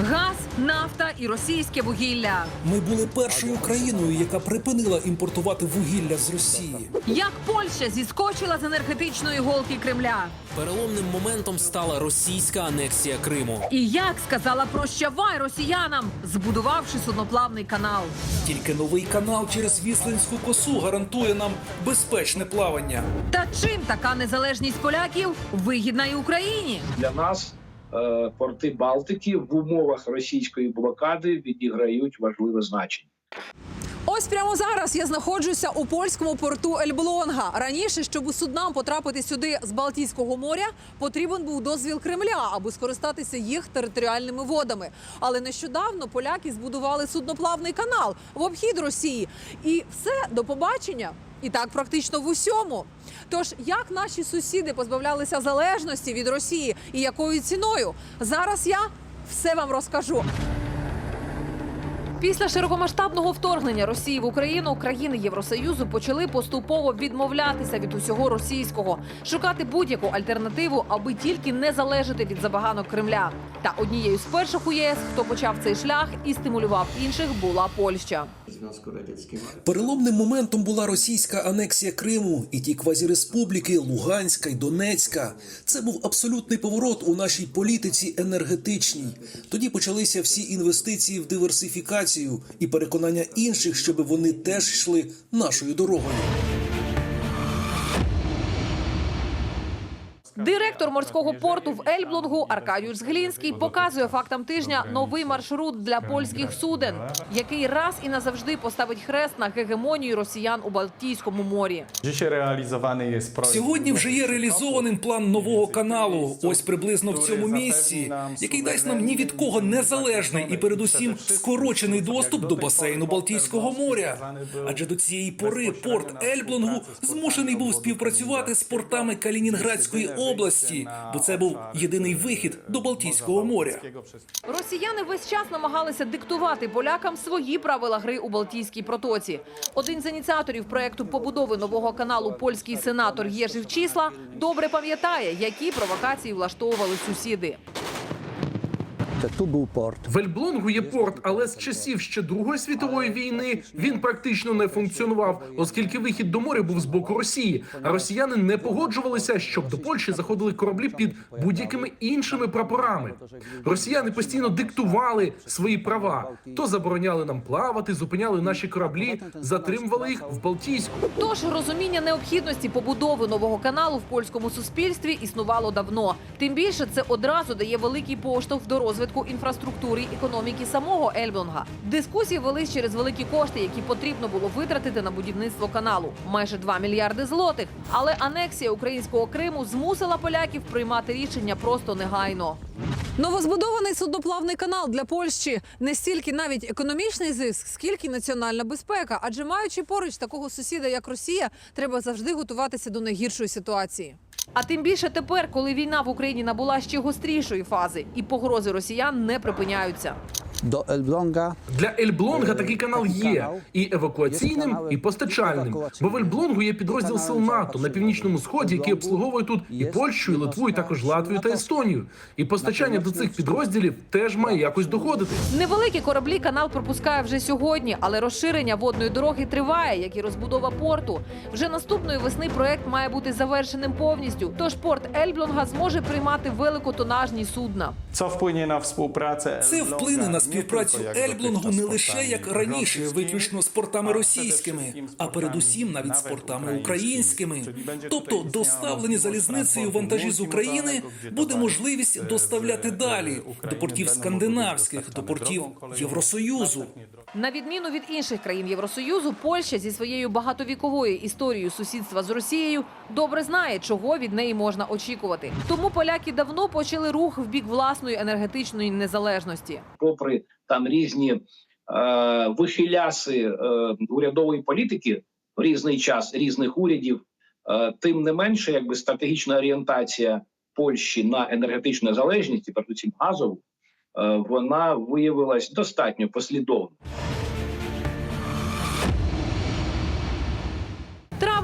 Газ, нафта і російське вугілля. Ми були першою країною, яка припинила імпортувати вугілля з Росії. Як Польща зіскочила з енергетичної голки Кремля? Переломним моментом стала російська анексія Криму. І як сказала прощавай росіянам, збудувавши судноплавний канал. Тільки новий канал через Віслинську косу гарантує нам безпечне плавання. Та чим така незалежність поляків вигідна і Україні? для нас порти Балтики в умовах російської блокади відіграють важливе значення. Ось прямо зараз я знаходжуся у польському порту Ельблонга. Раніше, щоб суднам потрапити сюди з Балтійського моря, потрібен був дозвіл Кремля, аби скористатися їх територіальними водами. Але нещодавно поляки збудували судноплавний канал в обхід Росії. І все до побачення. І так практично в усьому. Тож як наші сусіди позбавлялися залежності від Росії і якою ціною? Зараз я все вам розкажу. Після широкомасштабного вторгнення Росії в Україну країни Євросоюзу почали поступово відмовлятися від усього російського, шукати будь-яку альтернативу, аби тільки не залежати від забаганок Кремля. Та однією з перших у єС, хто почав цей шлях і стимулював інших, була Польща. Переломним моментом була російська анексія Криму і ті квазіреспубліки Луганська й Донецька. Це був абсолютний поворот у нашій політиці енергетичній. Тоді почалися всі інвестиції в диверсифікацію і переконання інших, щоб вони теж йшли нашою дорогою. Директор морського порту в Ельблонгу Аркадіуш Зглінський показує фактам тижня новий маршрут для польських суден, який раз і назавжди поставить хрест на гегемонію росіян у Балтійському морі. Сьогодні вже є реалізований план нового каналу. Ось приблизно в цьому місці, який дасть нам ні від кого незалежний і передусім скорочений доступ до басейну Балтійського моря. Адже до цієї пори порт Ельблонгу змушений був співпрацювати з портами Калінінградської області, бо це був єдиний вихід до Балтійського моря. Росіяни весь час намагалися диктувати полякам свої правила гри у Балтійській протоці. Один з ініціаторів проекту побудови нового каналу польський сенатор Єжив Чісла добре пам'ятає, які провокації влаштовували сусіди. Це тут був порт. В Ельблонгу є порт, але з часів ще Другої світової війни він практично не функціонував, оскільки вихід до моря був з боку Росії. А росіяни не погоджувалися, щоб до Польщі заходили кораблі під будь-якими іншими прапорами. Росіяни постійно диктували свої права, то забороняли нам плавати, зупиняли наші кораблі, затримували їх в Балтійську. Тож розуміння необхідності побудови нового каналу в польському суспільстві існувало давно. Тим більше це одразу дає великий поштовх до розвитку інфраструктури і економіки самого Ельблонга. Дискусії велись через великі кошти, які потрібно було витратити на будівництво каналу майже 2 мільярди злотих. Але анексія українського Криму змусила поляків приймати рішення просто негайно. Новозбудований судноплавний канал для Польщі не стільки навіть економічний зиск, скільки національна безпека. Адже маючи поруч такого сусіда, як Росія, треба завжди готуватися до найгіршої ситуації. А тим більше тепер, коли війна в Україні набула ще гострішої фази, і погрози росіян не припиняються. До Ельблонга Для Ельблонга такий канал є і евакуаційним, і постачальним. Бо в Ельблонгу є підрозділ сил НАТО на північному сході, який обслуговує тут і Польщу, і Литву, і також Латвію та Естонію. І постачання до цих підрозділів теж має якось доходити. Невеликі кораблі канал пропускає вже сьогодні, але розширення водної дороги триває, як і розбудова порту. Вже наступної весни проект має бути завершеним повністю. Тож порт Ельблонга зможе приймати великотонажні судна. Co wpłynie na współpracę? Це вплине на співпрацю dotychczas не лише як раніше, виключно з портами російськими, а передусім навіть з портами українськими. Тобто доставлені залізницею вантажі з України буде можливість e, доставляти далі до портів скандинавських, до портів Євросоюзу. На відміну від інших країн Євросоюзу, Польща зі своєю багатовіковою історією сусідства з Росією добре знає, чого від неї можна очікувати. Тому поляки давно почали рух в бік власної енергетичної незалежності. попри там різні е, вихиляси е, урядової політики в різний час різних урядів, е, тим не менше, якби стратегічна орієнтація Польщі на енергетичну залежність, і передусім газову, е, вона виявилась достатньо послідовною.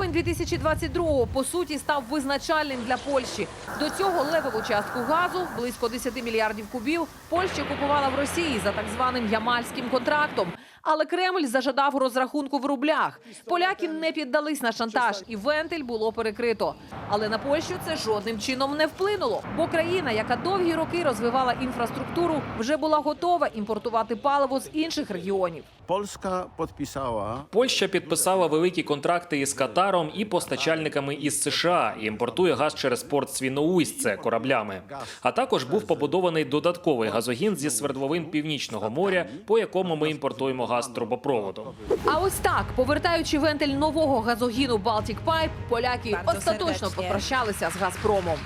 Травень 2022-го, по суті став визначальним для Польщі. До цього левову частку газу, близько 10 мільярдів кубів, Польща купувала в Росії за так званим ямальським контрактом. Але Кремль зажадав розрахунку в рублях. Поляки не піддались на шантаж, і вентиль було перекрито. Але на Польщу це жодним чином не вплинуло, бо країна, яка довгі роки розвивала інфраструктуру, вже була готова імпортувати паливо з інших регіонів. Polska podpisała Польща підписала великі контракти із Катаром і постачальниками із США і імпортує газ через порт Свіноуйсце кораблями. А також був побудований додатковий газогін зі свердловин Північного моря, по якому ми імпортуємо газ трубопроводом. А ось так, повертаючи вентиль нового газогіну Baltic Pipe, поляки остаточно попрощалися з Газпромом.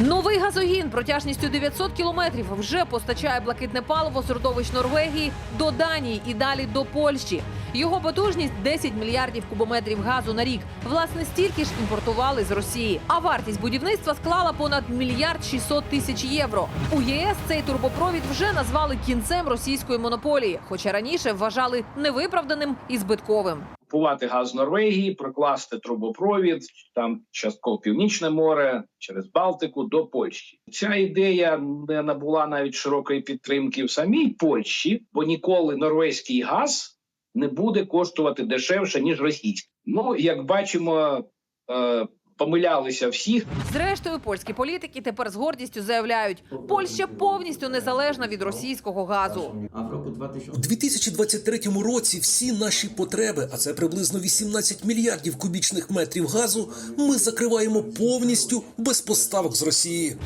Новий газогін протяжністю 900 кілометрів вже постачає блакитне паливо з родовищ Норвегії до Данії і далі до Польщі. Його потужність 10 мільярдів кубометрів газу на рік. Власне, стільки ж імпортували з Росії. А вартість будівництва склала понад мільярд 600 тисяч євро. У ЄС цей турбопровід вже назвали кінцем російської монополії, хоча раніше вважали невиправданим і збитковим. Купувати газ Норвегії, прокласти трубопровід там частково Північне море через Балтику до Польщі. Ця ідея не набула навіть широкої підтримки в самій Польщі, бо ніколи норвезький газ не буде коштувати дешевше ніж російський. Ну як бачимо, е, помилялися всі. Зрештою, польські політики тепер з гордістю заявляють, Польща повністю незалежна від російського газу. У 2023 році всі наші потреби, а це приблизно 18 мільярдів кубічних метрів газу, ми закриваємо повністю без поставок з Росії.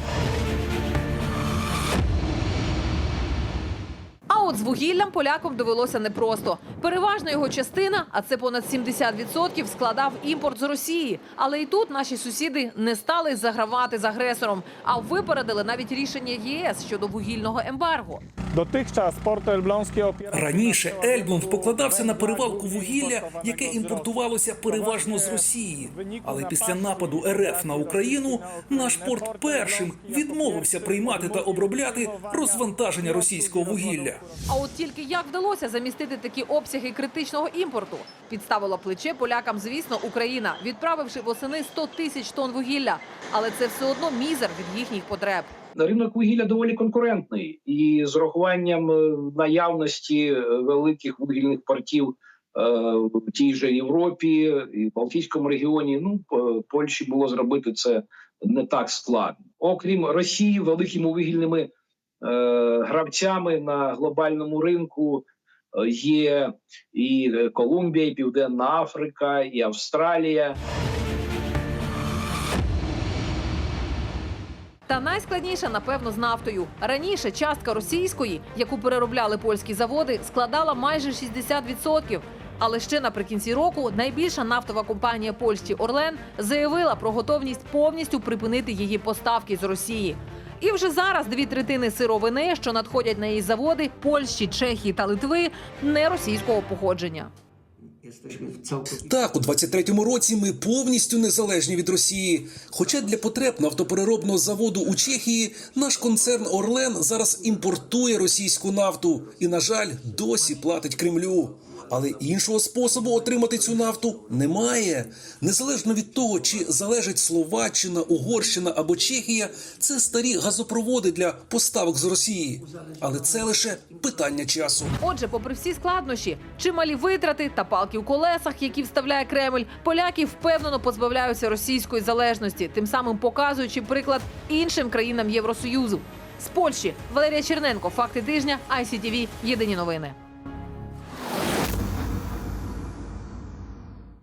От з вугіллям полякам довелося непросто. Переважна його частина, а це понад 70%, складав імпорт з Росії. Але і тут наші сусіди не стали загравати з агресором, а випередили навіть рішення ЄС щодо вугільного ембарго. Port elbląski opierał Раніше Ельблонг покладався на перевалку вугілля, яке імпортувалося переважно з Росії. Але після нападу РФ на Україну наш порт першим відмовився приймати та обробляти розвантаження російського вугілля. А от тільки як вдалося замістити такі обсяги критичного імпорту? Підставила плече полякам, звісно, Україна, відправивши восени 100 тисяч тонн вугілля. Але це все одно мізер від їхніх потреб. Ринок вугілля доволі конкурентний, і з урахуванням е, наявності е, великих вугільних портів е, в тій же Європі і в Балтійському регіоні. Ну Польщі було зробити це не так складно. Окрім Росії, великими вугільними гравцями на глобальному ринку є і Колумбія, і Південна Африка, і Австралія. Та найскладніше, напевно, з нафтою. Раніше частка російської, яку переробляли польські заводи, складала майже 60%. Але ще наприкінці року найбільша нафтова компанія Польщі Орлен заявила про готовність повністю припинити її поставки з Росії. І вже зараз дві третини сировини, що надходять на її заводи Польщі, Чехії та Литви, не російського походження. Так, у 23-му році ми повністю незалежні від Росії. Хоча для потреб нафтопереробного заводу у Чехії наш концерн Орлен зараз імпортує російську нафту і, на жаль, досі платить Кремлю. Але іншого способу отримати цю нафту немає. Незалежно від того, чи залежить Словаччина, Угорщина або Чехія, це старі газопроводи для поставок з Росії. Але це лише питання часу. Отже, попри всі складнощі, чималі витрати та палки в колесах, які вставляє Кремль, поляки впевнено позбавляються російської залежності, тим самим показуючи приклад іншим країнам Євросоюзу. З Польщі Валерія Черненко, факти тижня, ICTV, Єдині новини.